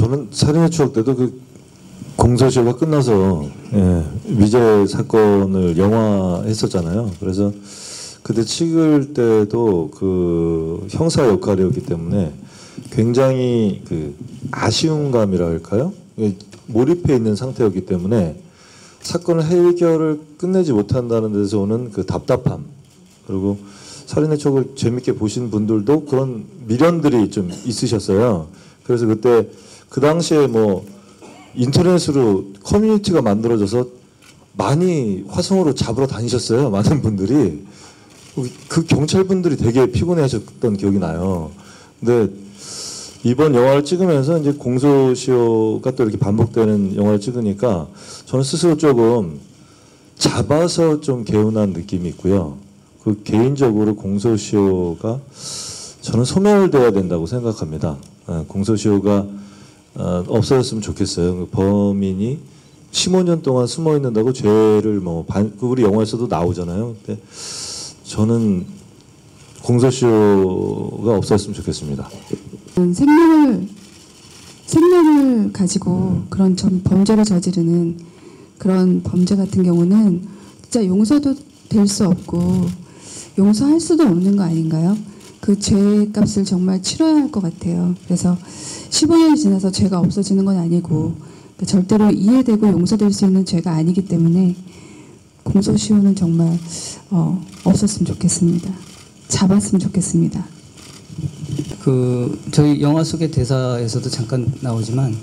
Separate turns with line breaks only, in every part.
저는 살인의 추억 때도 그 공소시효가 끝나서 예, 미제 사건을 영화 했었잖아요. 그래서 그때 찍을 때도 그 형사 역할이었기 때문에 굉장히 그 아쉬운 감이랄까요? 예, 몰입해 있는 상태였기 때문에 사건을 해결을 끝내지 못한다는 데서 오는 그 답답함 그리고 살인의 촉을 재밌게 보신 분들도 그런 미련들이 좀 있으셨어요. 그래서 그때 그 당시에 뭐 인터넷으로 커뮤니티가 만들어져서 많이 화성으로 잡으러 다니셨어요. 많은 분들이 그 경찰분들이 되게 피곤해 하셨던 기억이 나요. 근데 이번 영화를 찍으면서 이제 공소시효가 또 이렇게 반복되는 영화를 찍으니까 저는 스스로 조금 잡아서 좀 개운한 느낌이 있고요. 그 개인적으로 공소시효가 저는 소멸돼야 된다고 생각합니다. 예, 공소시효가 어, 없어졌으면 좋겠어요. 그 범인이 15년 동안 숨어 있는다고 죄를 뭐 반, 그 우리 영화에서도 나오잖아요. 근데 저는 공소시효가 없었으면 좋겠습니다.
생명을 생명을 가지고 그런 전 범죄를 저지르는 그런 범죄 같은 경우는 진짜 용서도 될 수 없고 용서할 수도 없는 거 아닌가요? 그 죄값을 정말 치러야 할 것 같아요. 그래서 15년이 지나서 죄가 없어지는 건 아니고 그 절대로 이해되고 용서될 수 있는 죄가 아니기 때문에 공소시효는 정말 어, 없었으면 좋겠습니다. 잡았으면 좋겠습니다.
그 저희 영화 속의 대사에서도 잠깐 나오지만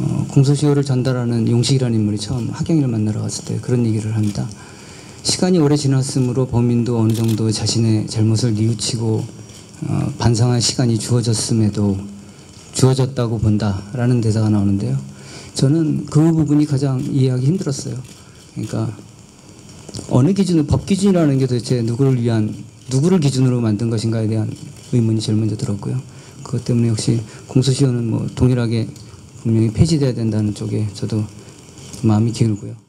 어, 공소시효를 전달하는 용식이라는 인물이 처음 하경이를 만나러 갔을 때 그런 얘기를 합니다. 시간이 오래 지났으므로 범인도 어느 정도 자신의 잘못을 뉘우치고 어, 반성할 시간이 주어졌음에도 주어졌다고 본다라는 대사가 나오는데요. 저는 그 부분이 가장 이해하기 힘들었어요. 그러니까 어느 기준으로 법 기준이라는 게 도대체 누구를 위한 누구를 기준으로 만든 것인가에 대한 의문이 제일 먼저 들었고요. 그것 때문에 역시 공소시효는 뭐 동일하게 분명히 폐지돼야 된다는 쪽에 저도 마음이 기울고요.